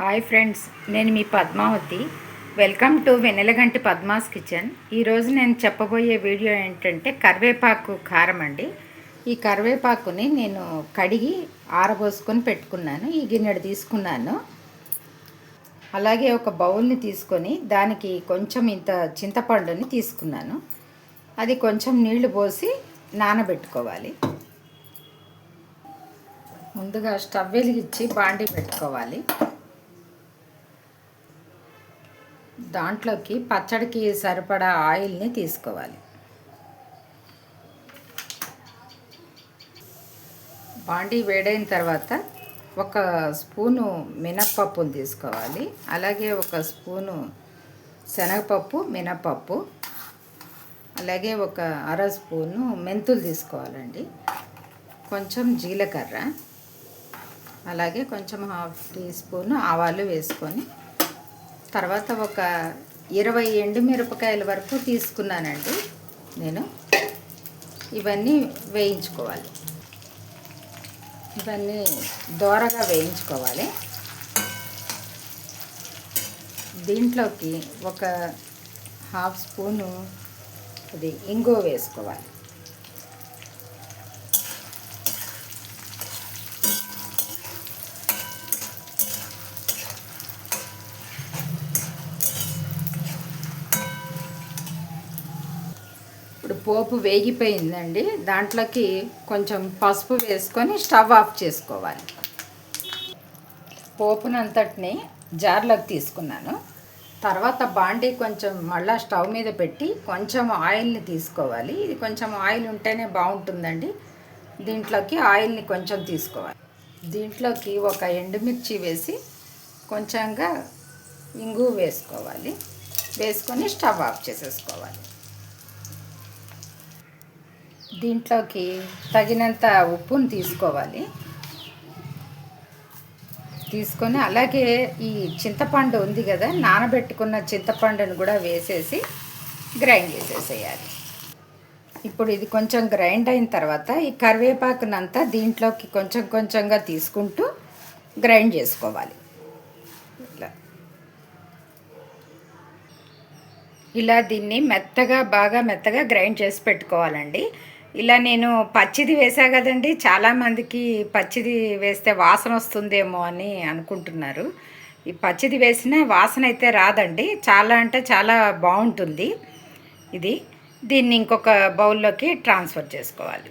Hi friends నేను మీ Padmavathi. Welcome to Venelaganti Padma's kitchen. ఈరోజు నేను చెప్పబోయే వీడియో ఏంటంటే కరివేపాకు కారం అండి. ఈ కరివేపాకుని నేను కడిగి ఆరబోసుకొని పెట్టుకున్నాను. ఈ గిన్నెడు తీసుకున్నాను. అలాగే ఒక బౌల్ని తీసుకొని దానికి కొంచెం ఇంత చింతపండుని తీసుకున్నాను. అది కొంచెం నీళ్ళు పోసి నానబెట్టుకోవాలి. ముందుగా స్టవ్ వెలిగించి బాండి పెట్టుకోవాలి. దాంట్లోకి పచ్చడికి సరిపడా ఆయిల్ని తీసుకోవాలి. బాండీ వేడైన తర్వాత ఒక స్పూను మినప్పప్పును తీసుకోవాలి. అలాగే ఒక స్పూను శనగపప్పు మినప్పప్పు అలాగే ఒక అర స్పూను మెంతులు తీసుకోవాలండి. కొంచెం జీలకర్ర అలాగే కొంచెం హాఫ్ టీ స్పూన్ ఆవాలు వేసుకొని తర్వాత ఒక ఇరవై ఎండుమిరపకాయల వరకు తీసుకున్నానండి నేను. ఇవన్నీ వేయించుకోవాలి. ఇవన్నీ దోరగా వేయించుకోవాలి. దీంట్లోకి ఒక హాఫ్ స్పూను అది ఇంగో వేసుకోవాలి. పోపు వేగిపోయిందండి. దాంట్లోకి కొంచెం పసుపు వేసుకొని స్టవ్ ఆఫ్ చేసుకోవాలి. పోపునంతటిని జార్లోకి తీసుకున్నాను. తర్వాత బాండీ కొంచెం మళ్ళీ స్టవ్ మీద పెట్టి కొంచెం ఆయిల్ని తీసుకోవాలి. ఇది కొంచెం ఆయిల్ ఉంటేనే బాగుంటుందండి. దీంట్లోకి ఆయిల్ని కొంచెం తీసుకోవాలి. దీంట్లోకి ఒక ఎండుమిర్చి వేసి కొంచెంగా ఇంగు వేసుకోవాలి. వేసుకొని స్టవ్ ఆఫ్ చేసేసుకోవాలి. దీంట్లోకి తగినంత ఉప్పును తీసుకోవాలి. తీసుకొని అలాగే ఈ చింతపండు ఉంది కదా నానబెట్టుకున్న చింతపండును కూడా వేసేసి గ్రైండ్ చేసేసేయాలి. ఇప్పుడు ఇది కొంచెం గ్రైండ్ అయిన తర్వాత ఈ కరివేపాకునంతా దీంట్లోకి కొంచెం కొంచెంగా తీసుకుంటూ గ్రైండ్ చేసుకోవాలి. ఇట్లా ఇలా దీన్ని మెత్తగా బాగా మెత్తగా గ్రైండ్ చేసి పెట్టుకోవాలండి. ఇలా నేను పచ్చిది వేసా కదండి చాలామందికి పచ్చిది వేస్తే వాసన వస్తుందేమో అని అనుకుంటున్నారు. ఈ పచ్చిది వేసిన వాసన అయితే రాదండి చాలా అంటే చాలా బాగుంటుంది. ఇది దీన్ని ఇంకొక బౌల్లోకి ట్రాన్స్ఫర్ చేసుకోవాలి.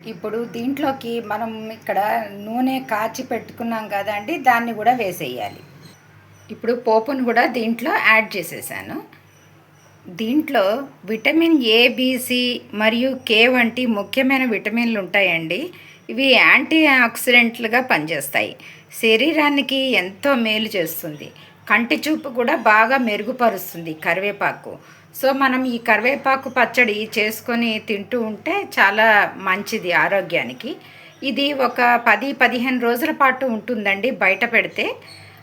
ఇప్పుడు దీంట్లోకి మనం ఇక్కడ నూనె కాచి పెట్టుకున్నాం కదండి దాన్ని కూడా వేసేయాలి. ఇప్పుడు పోపును కూడా దీంట్లో యాడ్ చేసేసాను. దీంట్లో విటమిన్ ఏబిసి మరియు కే వంటి ముఖ్యమైన విటమిన్లు ఉంటాయండి. ఇవి యాంటీ ఆక్సిడెంట్లుగా పనిచేస్తాయి. శరీరానికి ఎంతో మేలు చేస్తుంది. కంటి చూపు కూడా బాగా మెరుగుపరుస్తుంది కరివేపాకు. సో మనం ఈ కరివేపాకు పచ్చడి చేసుకొని తింటూ ఉంటే చాలా మంచిది ఆరోగ్యానికి. ఇది ఒక పది పదిహేను రోజుల పాటు ఉంటుందండి బయట పెడితే.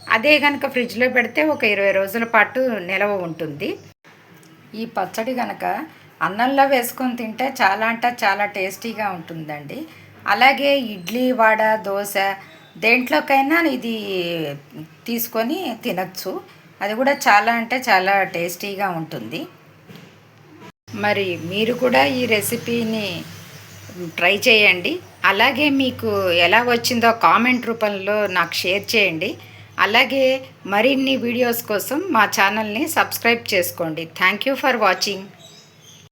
అదే కనుక ఫ్రిడ్జ్లో పెడితే ఒక ఇరవై రోజుల పాటు నిలవ ఉంటుంది. ఈ పచ్చడి కనుక అన్నంలో వేసుకొని తింటే చాలా అంటే చాలా టేస్టీగా ఉంటుందండి. అలాగే ఇడ్లీ వడ దోశ దేంట్లోకైనా ఇది తీసుకొని తినచ్చు. అది కూడా చాలా అంటే చాలా టేస్టీగా ఉంటుంది. మరి మీరు కూడా ఈ రెసిపీని ట్రై చేయండి. అలాగే మీకు ఎలా వచ్చిందో కామెంట్ రూపంలో నాకు షేర్ చేయండి. అలాగే మరిన్ని వీడియోస్ కోసం మా ఛానల్ని సబ్స్క్రైబ్ చేసుకోండి. Thank you for watching